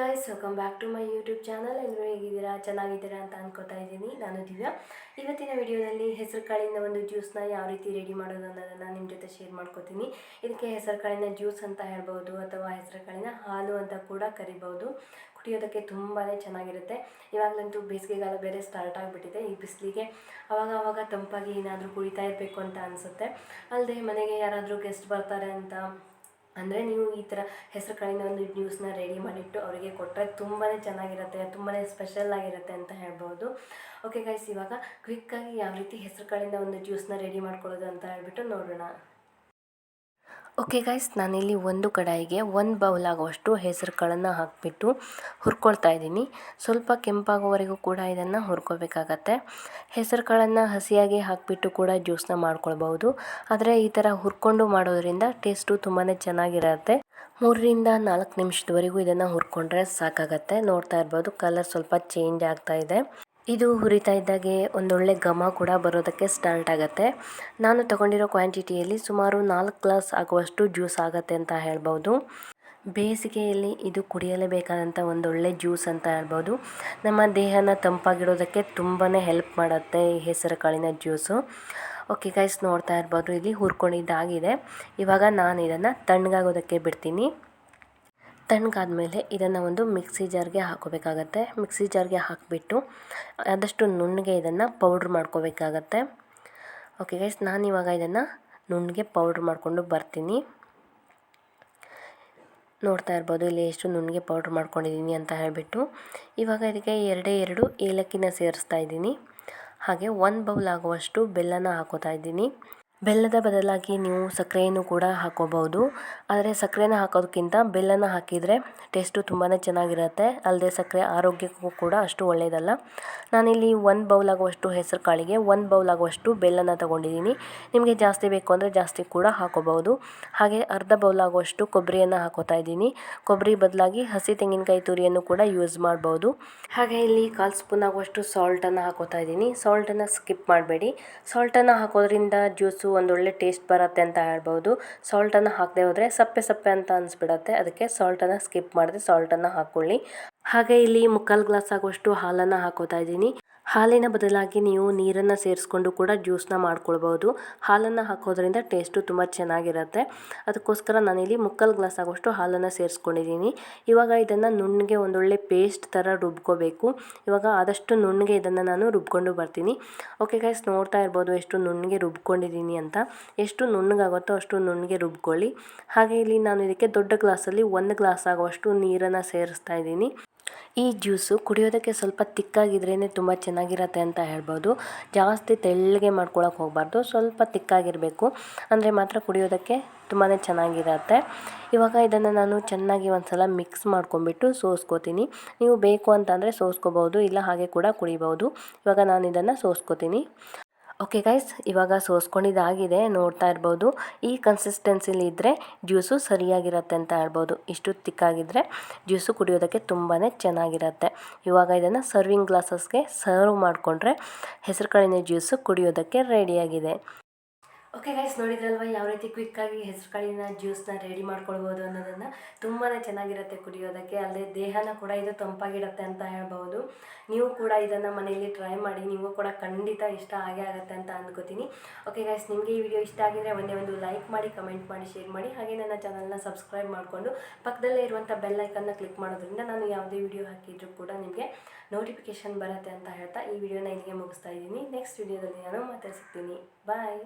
Guys welcome back to my YouTube channel ಎಲ್ಲರೂ ಹೇಗಿದ್ದೀರಾ? ಚೆನ್ನಾಗಿದ್ದೀರಾ ಅಂತ ಅನ್ಕೋತಾ ಇದ್ದೀನಿ. ನಾನು ದಿವ್ಯಾ. ಇವತ್ತಿನ ವಿಡಿಯೋದಲ್ಲಿ ಹೆಸರು ಕಾಳಿನ ಒಂದು ಜ್ಯೂಸ್ನ ಯಾವ ರೀತಿ ರೆಡಿ ಮಾಡೋದು ಅನ್ನೋದನ್ನು ನಿಮ್ಮ ಜೊತೆ ಶೇರ್ ಮಾಡ್ಕೋತೀನಿ. ಇದಕ್ಕೆ ಹೆಸರು ಕಾಳಿನ ಜ್ಯೂಸ್ ಅಂತ ಹೇಳ್ಬೋದು ಅಥವಾ ಹೆಸರು ಕಾಳಿನ ಹಾಲು ಅಂತ ಕೂಡ ಕರಿಬೋದು ಕುಡಿಯೋದಕ್ಕೆ ತುಂಬಾ ಚೆನ್ನಾಗಿರುತ್ತೆ. ಇವಾಗಲಂತೂ ಬೇಸಿಗೆಗಾಲ ಬೇರೆ ಸ್ಟಾರ್ಟ್ ಆಗಿಬಿಟ್ಟಿದೆ. ಈ ಬಿಸಿಲಿಗೆ ಅವಾಗ ಅವಾಗ ತಂಪಾಗಿ ಏನಾದರೂ ಕುಡಿತಾ ಇರಬೇಕು ಅಂತ ಅನಿಸುತ್ತೆ. ಅಲ್ಲದೆ ಮನೆಗೆ ಯಾರಾದರೂ ಗೆಸ್ಟ್ ಬರ್ತಾರೆ ಅಂತ ಅಂದರೆ ನೀವು ಈ ಥರ ಹೆಸರು ಕಾಳಿನ ಒಂದು ನ್ಯೂಸ್ನ ರೆಡಿ ಮಾಡಿಟ್ಟು ಅವರಿಗೆ ಕೊಟ್ಟರೆ ತುಂಬಾ ಚೆನ್ನಾಗಿರುತ್ತೆ ತುಂಬಾ ಸ್ಪೆಷಲ್ ಆಗಿರುತ್ತೆ ಅಂತ ಹೇಳ್ಬೋದು. ಓಕೆ ಗೈಸ್ ಇವಾಗ ಕ್ವಿಕ್ಕಾಗಿ ಯಾವ ರೀತಿ ಹೆಸರು ಕಾಳಿಂದ ಒಂದು ಜ್ಯೂಸ್ನ ರೆಡಿ ಮಾಡ್ಕೊಳ್ಳೋದು ಅಂತ ಹೇಳ್ಬಿಟ್ಟು ನೋಡೋಣ. ಓಕೆ ಗೈಸ್ ನಾನಿಲ್ಲಿ ಒಂದು ಕಡಾಯಿಗೆ ಒಂದು ಬೌಲ್ ಆಗುವಷ್ಟು ಹೆಸರು ಕಾಳನ್ನು ಹಾಕಿಬಿಟ್ಟು ಹುರ್ಕೊಳ್ತಾ ಇದ್ದೀನಿ. ಸ್ವಲ್ಪ ಕೆಂಪಾಗೋವರೆಗೂ ಕೂಡ ಇದನ್ನು ಹುರ್ಕೋಬೇಕಾಗತ್ತೆ. ಹೆಸರು ಕಾಳನ್ನು ಹಸಿಯಾಗಿ ಹಾಕಿಬಿಟ್ಟು ಕೂಡ ಜ್ಯೂಸ್ನ ಮಾಡ್ಕೊಳ್ಬೋದು ಆದರೆ ಈ ಥರ ಹುರ್ಕೊಂಡು ಮಾಡೋದ್ರಿಂದ ಟೇಸ್ಟು ತುಂಬಾ ಚೆನ್ನಾಗಿರುತ್ತೆ. ಮೂರರಿಂದ ನಾಲ್ಕು ನಿಮಿಷದವರೆಗೂ ಇದನ್ನು ಹುರ್ಕೊಂಡ್ರೆ ಸಾಕಾಗತ್ತೆ. ನೋಡ್ತಾ ಇರ್ಬೋದು ಕಲರ್ ಸ್ವಲ್ಪ ಚೇಂಜ್ ಆಗ್ತಾ ಇದೆ. ಇದು ಹುರಿತಾ ಇದ್ದಾಗೆ ಒಂದೊಳ್ಳೆ ಘಮ ಕೂಡ ಬರೋದಕ್ಕೆ ಸ್ಟಾರ್ಟ್ ಆಗುತ್ತೆ. ನಾನು ತಗೊಂಡಿರೋ ಕ್ವಾಂಟಿಟಿಯಲ್ಲಿ ಸುಮಾರು ನಾಲ್ಕು ಗ್ಲಾಸ್ ಆಗುವಷ್ಟು ಜ್ಯೂಸ್ ಆಗುತ್ತೆ ಅಂತ ಹೇಳ್ಬೋದು. ಬೇಸಿಗೆಯಲ್ಲಿ ಇದು ಕುಡಿಯಲೇಬೇಕಾದಂಥ ಒಂದೊಳ್ಳೆ ಜ್ಯೂಸ್ ಅಂತ ಹೇಳ್ಬೋದು. ನಮ್ಮ ದೇಹನ ತಂಪಾಗಿಡೋದಕ್ಕೆ ತುಂಬಾ ಹೆಲ್ಪ್ ಮಾಡುತ್ತೆ ಈ ಹೆಸರು ಕಾಳಿನ ಜ್ಯೂಸು ಓಕೆ ಗೈಸ್ ನೋಡ್ತಾ ಇರ್ಬೋದು. ಇಲ್ಲಿ ಹುರ್ಕೊಂಡಿದ್ದಾಗಿದೆ. ಇವಾಗ ನಾನು ಇದನ್ನು ತಣ್ಣಗಾಗೋದಕ್ಕೆ ಬಿಡ್ತೀನಿ. ತಣ್ಣಗಾದ್ಮೇಲೆ ಇದನ್ನು ಒಂದು ಮಿಕ್ಸಿ ಜಾರ್ಗೆ ಹಾಕೋಬೇಕಾಗತ್ತೆ ಮಿಕ್ಸಿ ಜಾರ್ಗೆ ಹಾಕಿಬಿಟ್ಟು ಆದಷ್ಟು ನುಣ್ಣಗೆ ಇದನ್ನು ಪೌಡ್ರ್ ಮಾಡ್ಕೋಬೇಕಾಗತ್ತೆ. ಓಕೆ ಗೈಸ್ ನಾನಿವಾಗ ಇದನ್ನು ನುಣ್ಣಗೆ ಪೌಡ್ರ್ ಮಾಡಿಕೊಂಡು ಬರ್ತೀನಿ. ನೋಡ್ತಾ ಇರ್ಬೋದು, ಇಲ್ಲಿ ಎಷ್ಟು ನುಣ್ಣಗೆ ಪೌಡ್ರ್ ಮಾಡ್ಕೊಂಡಿದ್ದೀನಿ ಅಂತ ಹೇಳಿಬಿಟ್ಟು. ಇವಾಗ ಇದಕ್ಕೆ ಎರಡೇ ಎರಡು ಏಲಕ್ಕಿನ ಸೇರಿಸ್ತಾ ಇದ್ದೀನಿ. ಹಾಗೆ ಒಂದು ಬೌಲ್ ಆಗುವಷ್ಟು ಬೆಲ್ಲನ ಹಾಕೋತಾ ಇದ್ದೀನಿ. ಬೆಲ್ಲದ ಬದಲಾಗಿ ನೀವು ಸಕ್ಕರೆಯನ್ನು ಕೂಡ ಹಾಕೋಬಹುದು. ಆದರೆ ಸಕ್ಕರೆನ ಹಾಕೋದಕ್ಕಿಂತ ಬೆಲ್ಲನ ಹಾಕಿದರೆ ಟೇಸ್ಟು ತುಂಬಾ ಚೆನ್ನಾಗಿರುತ್ತೆ. ಅಲ್ಲದೆ ಸಕ್ಕರೆ ಆರೋಗ್ಯಕ್ಕೂ ಕೂಡ ಅಷ್ಟು ಒಳ್ಳೆಯದಲ್ಲ ನಾನಿಲ್ಲಿ ಒಂದು ಬೌಲ್ ಆಗುವಷ್ಟು ಹೆಸರು ಕಾಳಿಗೆ ಒಂದು ಬೌಲ್ ಆಗುವಷ್ಟು ಬೆಲ್ಲನ ತಗೊಂಡಿದ್ದೀನಿ. ನಿಮಗೆ ಜಾಸ್ತಿ ಬೇಕು ಅಂದರೆ ಜಾಸ್ತಿ ಕೂಡ ಹಾಕೋಬಹುದು. ಹಾಗೆ ಅರ್ಧ ಬೌಲ್ ಆಗುವಷ್ಟು ಕೊಬ್ಬರಿಯನ್ನು ಹಾಕೋತಾ ಇದ್ದೀನಿ. ಕೊಬ್ಬರಿ ಬದಲಾಗಿ ಹಸಿ ತೆಂಗಿನಕಾಯಿ ತುರಿಯನ್ನು ಕೂಡ ಯೂಸ್ ಮಾಡ್ಬೋದು. ಹಾಗೆ ಇಲ್ಲಿ ಕಾಲು ಸ್ಪೂನ್ ಆಗುವಷ್ಟು ಸಾಲ್ಟನ್ನು ಹಾಕೋತಾ ಇದ್ದೀನಿ. ಸಾಲ್ಟನ್ನು ಸ್ಕಿಪ್ ಮಾಡಬೇಡಿ. ಸಾಲ್ಟನ್ನು ಹಾಕೋದ್ರಿಂದ ಜ್ಯೂಸು ಒಂದೊಳ್ಳೆ ಟೇಸ್ಟ್ ಬರುತ್ತೆ ಅಂತ ಹೇಳ್ಬೋದು. ಸಾಲ್ಟನ್ನು ಹಾಕದೆ ಹೋದರೆ ಸಪ್ಪೆ ಸಪ್ಪೆ ಅಂತ ಅನಿಸ್ಬಿಡತ್ತೆ. ಅದಕ್ಕೆ ಸಾಲ್ಟನ್ನು ಸ್ಕಿಪ್ ಮಾಡಿದೆ ಸಾಲ್ಟನ್ನು ಹಾಕ್ಕೊಳ್ಳಿ ಹಾಗೆ ಇಲ್ಲಿ ಮುಕ್ಕಾಲು ಗ್ಲಾಸ್ ಆಗುವಷ್ಟು ಹಾಲನ್ನು ಹಾಕೋತಾ ಇದ್ದೀನಿ. ಹಾಲಿನ ಬದಲಾಗಿ ನೀವು ನೀರನ್ನು ಸೇರಿಸ್ಕೊಂಡು ಕೂಡ ಜ್ಯೂಸನ್ನ ಮಾಡ್ಕೊಳ್ಬೋದು. ಹಾಲನ್ನು ಹಾಕೋದ್ರಿಂದ ಟೇಸ್ಟು ತುಂಬ ಚೆನ್ನಾಗಿರುತ್ತೆ. ಅದಕ್ಕೋಸ್ಕರ ನಾನಿಲ್ಲಿ ಮುಕ್ಕಾಲು ಗ್ಲಾಸ್ ಆಗುವಷ್ಟು ಹಾಲನ್ನು ಸೇರಿಸ್ಕೊಂಡಿದ್ದೀನಿ. ಇವಾಗ ಇದನ್ನು ನುಣ್ಣಗೆ ಒಂದೊಳ್ಳೆ ಪೇಸ್ಟ್ ಥರ ರುಬ್ಕೋಬೇಕು. ಇವಾಗ ಆದಷ್ಟು ನುಣ್ಣಗೆ ಇದನ್ನು ನಾನು ರುಬ್ಕೊಂಡು ಬರ್ತೀನಿ. ಓಕೆ ಗೈಸ್ ನೋಡ್ತಾ ಇರ್ಬೋದು ಎಷ್ಟು ನುಣ್ಣಗೆ ರುಬ್ಕೊಂಡಿದ್ದೀನಿ ಅಂತ. ಎಷ್ಟು ನುಣ್ಣಗಾಗುತ್ತೋ ಅಷ್ಟು ನುಣ್ಣಗೆ ರುಬ್ಕೊಳ್ಳಿ. ಹಾಗೆ ಇಲ್ಲಿ ನಾನು ಇದಕ್ಕೆ ದೊಡ್ಡ ಗ್ಲಾಸಲ್ಲಿ ಒಂದು ಗ್ಲಾಸ್ ಆಗುವಷ್ಟು ನೀರನ್ನು ಸೇರಿಸ್ತಾ ಇದ್ದೀನಿ. ಈ ಜ್ಯೂಸು ಕುಡಿಯೋದಕ್ಕೆ ಸ್ವಲ್ಪ ತಿಕ್ಕಾಗಿದ್ರೇ ತುಂಬ ಚೆನ್ನಾಗಿರತ್ತೆ ಅಂತ ಹೇಳ್ಬೋದು. ಜಾಸ್ತಿ ತೆಳ್ಳಗೆ ಮಾಡ್ಕೊಳಕ್ಕೆ ಹೋಗಬಾರ್ದು. ಸ್ವಲ್ಪ ತಿಕ್ಕಾಗಿರಬೇಕು. ಅಂದರೆ ಮಾತ್ರ ಕುಡಿಯೋದಕ್ಕೆ ತುಂಬಾ ಚೆನ್ನಾಗಿರತ್ತೆ. ಇವಾಗ ಇದನ್ನು ನಾನು ಚೆನ್ನಾಗಿ ಒಂದು ಸಲ ಮಿಕ್ಸ್ ಮಾಡ್ಕೊಂಬಿಟ್ಟು ಸೋಸ್ಕೋತೀನಿ. ನೀವು ಬೇಕು ಅಂತಂದರೆ ಸೋಸ್ಕೋಬೋದು ಇಲ್ಲ ಹಾಗೆ ಕೂಡ ಕುಡಿಬೋದು ಇವಾಗ ನಾನು ಇದನ್ನು ಸೋಸ್ಕೋತೀನಿ. ಓಕೆ ಗೈಸ್ ಇವಾಗ ಸೋಸ್ಕೊಂಡಿದ್ದಾಗಿದೆ ನೋಡ್ತಾ ಇರ್ಬೋದು. ಈ ಕನ್ಸಿಸ್ಟೆನ್ಸಿಲಿ ಇದ್ದರೆ ಜ್ಯೂಸು ಸರಿಯಾಗಿರುತ್ತೆ ಅಂತ ಹೇಳ್ಬೋದು. ಇಷ್ಟು ತಿಕ್ಕಾಗಿದ್ದರೆ ಜ್ಯೂಸು ಕುಡಿಯೋದಕ್ಕೆ ತುಂಬಾ ಚೆನ್ನಾಗಿರುತ್ತೆ. ಇವಾಗ ಇದನ್ನು ಸರ್ವಿಂಗ್ ಗ್ಲಾಸಸ್ಗೆ ಸರ್ವ್ ಮಾಡಿಕೊಂಡ್ರೆ ಹೆಸರು ಕಾಳಿನ ಜ್ಯೂಸು ಕುಡಿಯೋದಕ್ಕೆ ರೆಡಿಯಾಗಿದೆ ಓಕೆ ಗೈಸ್ ನೋಡಿದ್ರಲ್ವ? ಯಾವ ರೀತಿ ಕ್ವಿಕ್ಕಾಗಿ ಹೆಸರು ಕಾಳಿನ ಜ್ಯೂಸ್ನ ರೆಡಿ ಮಾಡ್ಕೊಳ್ಬೋದು ಅನ್ನೋದನ್ನು? ತುಂಬಾ ಚೆನ್ನಾಗಿರುತ್ತೆ ಕುಡಿಯೋದಕ್ಕೆ. ಅಲ್ಲದೆ ದೇಹನ ಕೂಡ ಇದು ತಂಪಾಗಿರುತ್ತೆ ಅಂತ ಹೇಳ್ಬೋದು ನೀವು ಕೂಡ ಇದನ್ನು ಮನೆಯಲ್ಲಿ ಟ್ರೈ ಮಾಡಿ, ನೀವು ಕೂಡ ಖಂಡಿತ ಇಷ್ಟ ಆಗೇ ಆಗುತ್ತೆ ಅಂತ ಅಂದ್ಕೋತೀನಿ ಓಕೆ ಗೈಸ್ ನಿಮಗೆ ಈ ವಿಡಿಯೋ ಇಷ್ಟ ಆಗಿದ್ರೆ ಒಂದೇ ಒಂದು ಲೈಕ್ ಮಾಡಿ ಕಮೆಂಟ್ ಮಾಡಿ ಶೇರ್ ಮಾಡಿ. ಹಾಗೆ ನನ್ನ ಚಾನಲ್ನ ಸಬ್ಸ್ಕ್ರೈಬ್ ಮಾಡಿಕೊಂಡು ಪಕ್ಕದಲ್ಲೇ ಇರುವಂಥ ಬೆಲ್ ಐಕನ್ನ ಕ್ಲಿಕ್ ಮಾಡೋದ್ರಿಂದ ನಾನು ಯಾವುದೇ ವಿಡಿಯೋ ಹಾಕಿದರೂ ಕೂಡ ನಿಮಗೆ ನೋಟಿಫಿಕೇಶನ್ ಬರುತ್ತೆ ಅಂತ ಹೇಳ್ತಾ ಈ ವಿಡಿಯೋನ ಇಲ್ಲಿಗೆ ಮುಗಿಸ್ತಾ ಇದ್ದೀನಿ. ನೆಕ್ಸ್ಟ್ ವಿಡಿಯೋದಲ್ಲಿ ನಾನು ಮತ್ತೆ ಬಾಯ್